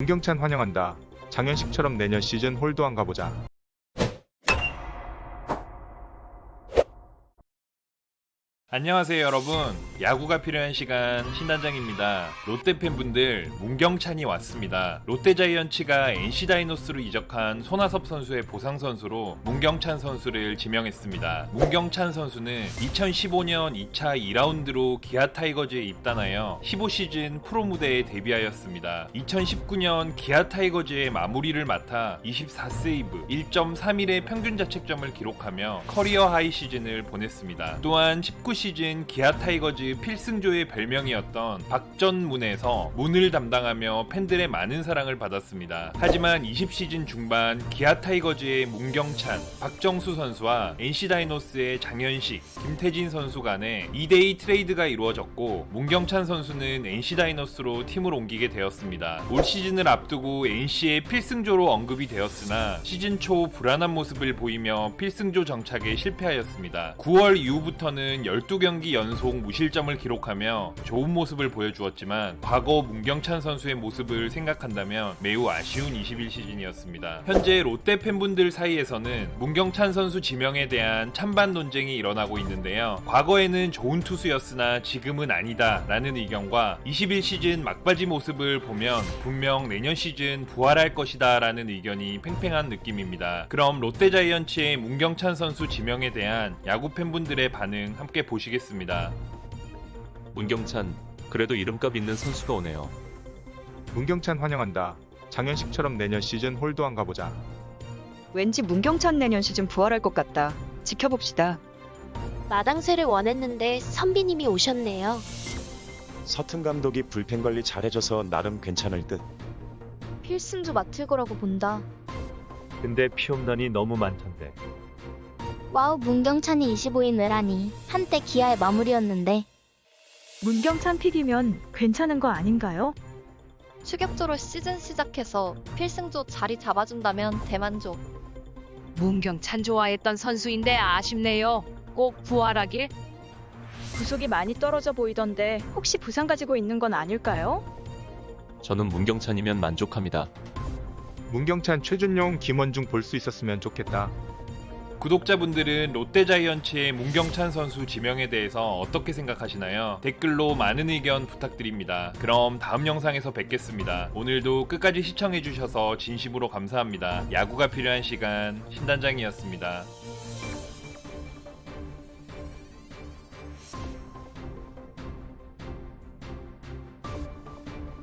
문경찬 환영한다. 장현식처럼 내년 시즌 홀도 안 가보자. 안녕하세요 여러분. 야구가 필요한 시간 신단장입니다. 롯데 팬분들 문경찬이 왔습니다. 롯데 자이언츠가 NC다이노스로 이적한 손아섭 선수의 보상 선수로 문경찬 선수를 지명했습니다. 문경찬 선수는 2015년 2차 2라운드로 기아 타이거즈에 입단하여 15시즌 프로 무대에 데뷔하였습니다. 2019년 기아 타이거즈의 마무리를 맡아 24세이브 1.31의 평균 자책점을 기록하며 커리어 하이 시즌을 보냈습니다. 또한 19 시즌 기아 타이거즈 필승조의 별명이었던 박전문에서 문을 담당하며 팬들의 많은 사랑을 받았습니다. 하지만 20시즌 중반 기아 타이거즈의 문경찬, 박정수 선수와 NC 다이노스의 장현식, 김태진 선수 간에 2대2 트레이드가 이루어졌고 문경찬 선수는 NC 다이노스로 팀을 옮기게 되었습니다. 올 시즌을 앞두고 NC의 필승조로 언급이 되었으나 시즌 초 불안한 모습을 보이며 필승조 정착에 실패하였습니다. 9월 이후부터는 12 경기 연속 무실점을 기록하며 좋은 모습을 보여주었지만 과거 문경찬 선수의 모습을 생각한다면 매우 아쉬운 21 시즌이었습니다. 현재 롯데 팬분들 사이에서는 문경찬 선수 지명에 대한 찬반 논쟁이 일어나고 있는데요. 과거에는 좋은 투수였으나 지금은 아니다 라는 의견과 21 시즌 막바지 모습을 보면 분명 내년 시즌 부활할 것이다 라는 의견이 팽팽한 느낌입니다. 그럼 롯데자이언츠의 문경찬 선수 지명에 대한 야구 팬분들의 반응 함께 보시 겠습니다. 문경찬, 그래도 이름값 있는 선수가 오네요. 문경찬 환영한다. 장현식처럼 내년 시즌 홀도안 가보자. 왠지 문경찬 내년 시즌 부활할 것 같다. 지켜봅시다. 마당새를 원했는데 선비님이 오셨네요. 서튼 감독이 불펜 관리 잘해줘서 나름 괜찮을 듯. 필승조 맡을 거라고 본다. 근데 피홈런이 너무 많던데. 와우 문경찬이 25인 외라니 한때 기아의 마무리였는데 문경찬 픽이면 괜찮은 거 아닌가요? 추격조로 시즌 시작해서 필승조 자리 잡아준다면 대만족. 문경찬 좋아했던 선수인데 아쉽네요. 꼭 부활하길. 구속이 많이 떨어져 보이던데 혹시 부상 가지고 있는 건 아닐까요? 저는 문경찬이면 만족합니다. 문경찬 최준용 김원중 볼 수 있었으면 좋겠다. 구독자분들은 롯데자이언츠의 문경찬 선수 지명에 대해서 어떻게 생각하시나요? 댓글로 많은 의견 부탁드립니다. 그럼 다음 영상에서 뵙겠습니다. 오늘도 끝까지 시청해주셔서 진심으로 감사합니다. 야구가 필요한 시간 신단장이었습니다.